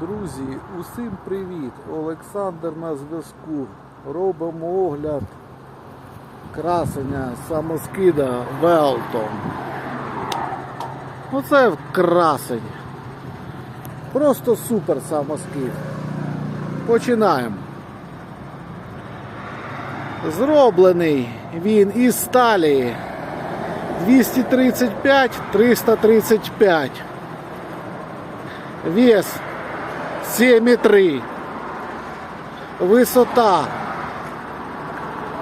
Друзі, усім привіт! Олександр на зв'язку. Робимо огляд красення самоскида Велтон. Оце красень. Просто супер самоскид. Починаємо. Зроблений він із сталі 235-335. Вес 7,3. Висота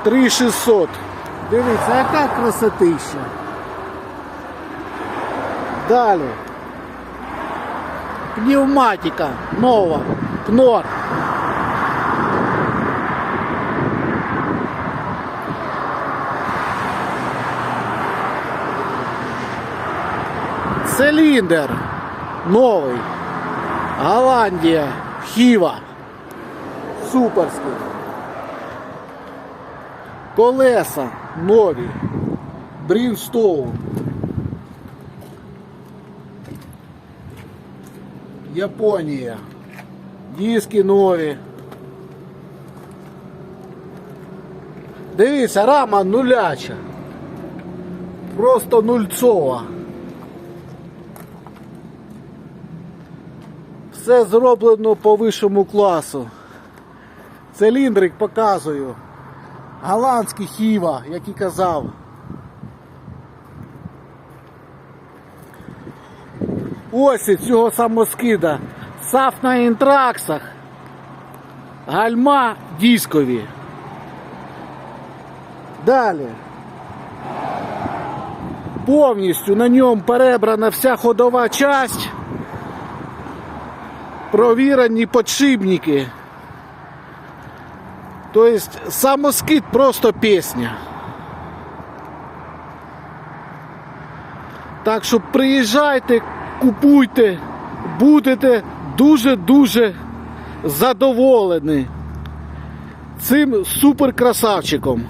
3600. Дивіться, яка красотища. Далі. Пневматика нова. Кнор. Циліндр новий. Голландія. Хіва. Суперський. Колеса нові. Брінстоун. Японія. Диски нові. Дивіться, рама нуляча. Просто нульцова. Все зроблено по вищому класу. Циліндрик показую. Голландський хіва, як і казав. Ось і цього самоскида. Саф на інтраксах. Гальма дискові. Далі. Повністю на ньому перебрана вся ходова часть. Провірені подшипники. Тобто самоскид просто пісня. Так що приїжджайте, купуйте, будете дуже-дуже задоволені цим суперкрасавчиком.